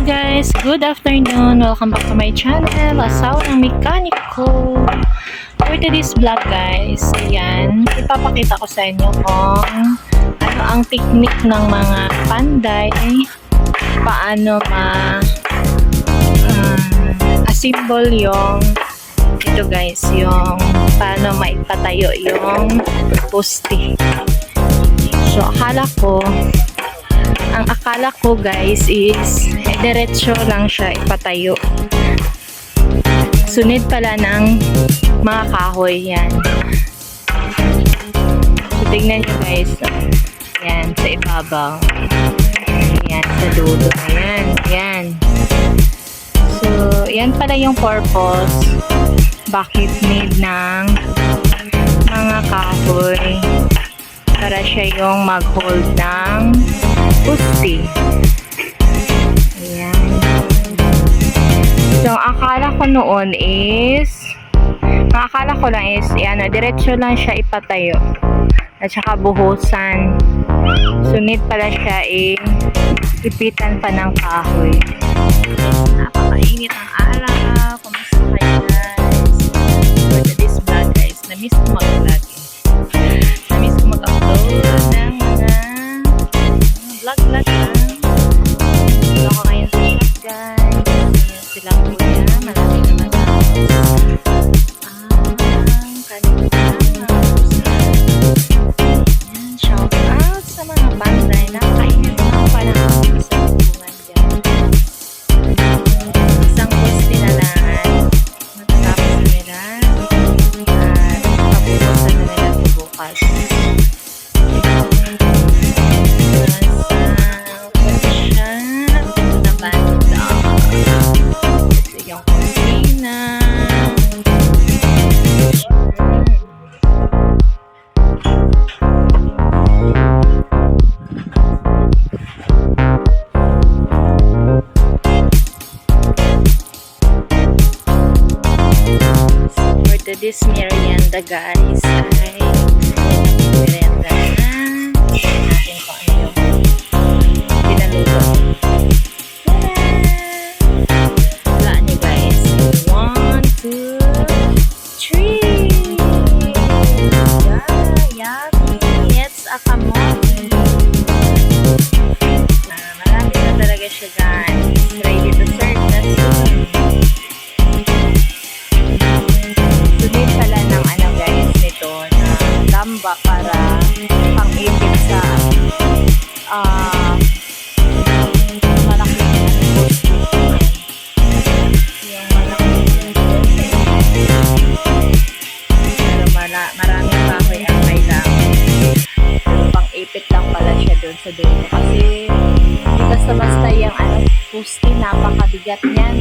Good afternoon! Welcome back to my channel, Asawa ng Mekaniko. For today's vlog guys, ayan, ipapakita ko sa inyo kung ano ang technique ng mga panday, paano ma um, assemble yung ito guys, yung paano maipatayo yung poste. So, akala ko, ang akala ko guys is diretso lang siya ipatayo. Sunod pala ng mga kahoy yan. So tingnan nyo guys. Yan, sa ibabaw. Yan, sa dulo. Ayan, yan. So, yan pala yung purpose. Bakit need ng mga kahoy para siya yung mag-hold ng pusti. Ayan. So, akala ko noon is, ang akala ko lang is, yan, diretso lang siya ipatayo. At saka buhusan. Sunit pala siya eh, ipitan pa ng kahoy. Napakainit ang araw. Kumusta kayo guys? For today's vlog guys, na-miss ko mag-vlog For today's merienda guys sa dulo. Kasi hindi basta-basta yung ano, poste, napakabigat niyan.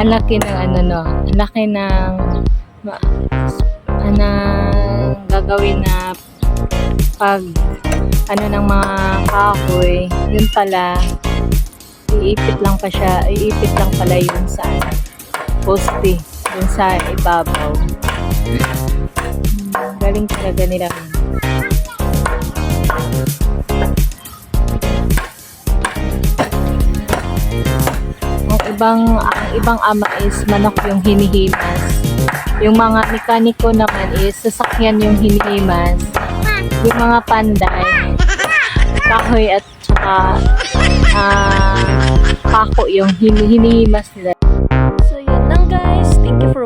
Ang laki ng ano no, ang laki ng ma- ano gagawin na pag ano ng mga kahoy, yun pala iipit lang pa siya, iipit lang pala yun sa poste, dun sa ibabaw. Hmm, Galing talaga nila. Ang ibang ang ibang ama is manok yung hinihimas. Yung mga mekaniko naman is sasakyan yung hinihimas. Yung mga panday, kahoy at saka ah, kako yung hini- hinihimas nila. So yun lang guys. Thank you for